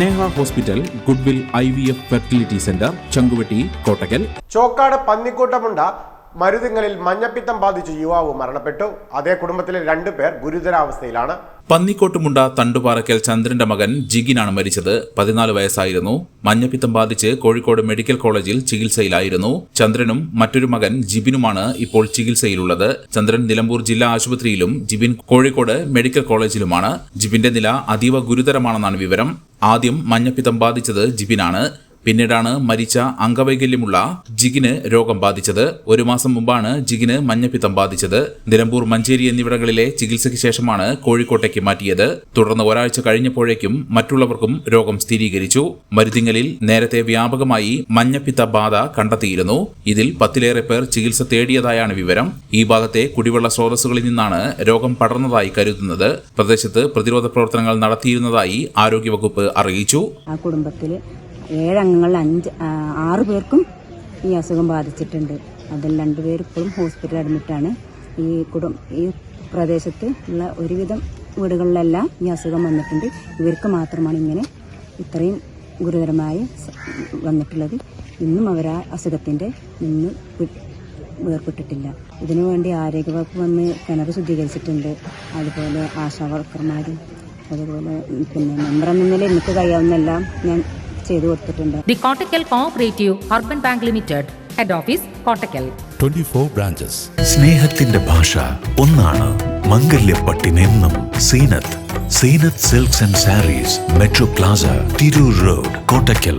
Neha hospital Goodwill I V F fertility centre Changuvetty Kottakkal. Chokkad Pannikkuttamunda മരുതിങ്ങലിൽ മഞ്ഞപ്പിത്തം ബാധിച്ച യുവാവ് മരണപ്പെട്ടു. അതേ കുടുംബത്തിലെ രണ്ടു പേർ ഗുരുതരാവസ്ഥയിലാണ്. പന്നിക്കോട്ടുമുണ്ട തണ്ടുപാറയ്ക്കൽ ചന്ദ്രന്റെ മകൻ ജിഗിനാണ് മരിച്ചത്. പതിനാല് വയസ്സായിരുന്നു. മഞ്ഞപ്പിത്തം ബാധിച്ച് കോഴിക്കോട് മെഡിക്കൽ കോളേജിൽ ചികിത്സയിലായിരുന്നു. ചന്ദ്രനും മറ്റൊരു മകൻ ജിബിനുമാണ് ഇപ്പോൾ ചികിത്സയിലുള്ളത്. ചന്ദ്രൻ നിലമ്പൂർ ജില്ലാ ആശുപത്രിയിലും ജിബിൻ കോഴിക്കോട് മെഡിക്കൽ കോളേജിലുമാണ്. ജിബിന്റെ നില അതീവ ഗുരുതരമാണെന്നാണ് വിവരം. ആദ്യം മഞ്ഞപ്പിത്തം ബാധിച്ചത് ജിബിനാണ്. പിന്നീടാണ് മരിച്ച അംഗവൈകല്യമുള്ള ജിഗിന് രോഗം ബാധിച്ചത്. ഒരു മാസം മുമ്പാണ് ജിഗിന് മഞ്ഞപ്പിത്തം ബാധിച്ചത്. നിലമ്പൂർ മഞ്ചേരി എന്നിവിടങ്ങളിലെ ചികിത്സയ്ക്ക് ശേഷമാണ് കോഴിക്കോട്ടേക്ക് മാറ്റിയത്. തുടർന്ന് ഒരാഴ്ച കഴിഞ്ഞപ്പോഴേക്കും മറ്റുള്ളവർക്കും രോഗം സ്ഥിരീകരിച്ചു. മരുതിങ്ങലിൽ നേരത്തെ വ്യാപകമായി മഞ്ഞപ്പിത്ത ബാധ കണ്ടെത്തിയിരുന്നു. ഇതിൽ പത്തിലേറെ പേർ ചികിത്സ തേടിയതായാണ് വിവരം. ഈ ഭാഗത്തെ കുടിവെള്ള സ്രോതസ്സുകളിൽ നിന്നാണ് രോഗം പടർന്നതായി കരുതുന്നത്. പ്രദേശത്ത് പ്രതിരോധ പ്രവർത്തനങ്ങൾ നടത്തിയിരുന്നതായി ആരോഗ്യവകുപ്പ് അറിയിച്ചു. ആ ഏഴംഗങ്ങളിൽ അഞ്ച് ആറ് പേർക്കും ഈ അസുഖം ബാധിച്ചിട്ടുണ്ട്. അതിൽ രണ്ടുപേർ ഇപ്പോഴും ഹോസ്പിറ്റലിൽ അഡ്മിറ്റാണ്. ഈ കുടും ഈ പ്രദേശത്ത് ഉള്ള ഒരുവിധം വീടുകളിലെല്ലാം ഈ അസുഖം വന്നിട്ടുണ്ട്. ഇവർക്ക് മാത്രമാണ് ഇങ്ങനെ ഇത്രയും ഗുരുതരമായി വന്നിട്ടുള്ളത്. ഇന്നും അവർ ആ അസുഖത്തിന്റെ നിന്ന് വേർപെട്ടിട്ടില്ല. ഇതിനുവേണ്ടി ആരോഗ്യവകുപ്പ് വന്ന് കിണർ ശുദ്ധീകരിച്ചിട്ടുണ്ട്. അതുപോലെ ആശാ വർക്കർമാരും അതുപോലെ പിന്നെ മെമ്പർ എന്ന എനിക്ക് കഴിയാവുന്നെല്ലാം ഞാൻ ചെയ്തു കൊടുത്തിട്ടുണ്ട്. The Kottakkal cooperative urban bank limited head office Kottakkal twenty 24 branches സ്നേഹത്തിന്റെ ഭാഷ ഒന്നാണ് മംഗല്യപ്പട്ടിനെന്നും Seenath. Seenath silks and sarees metro plaza Tirur road Kottakkal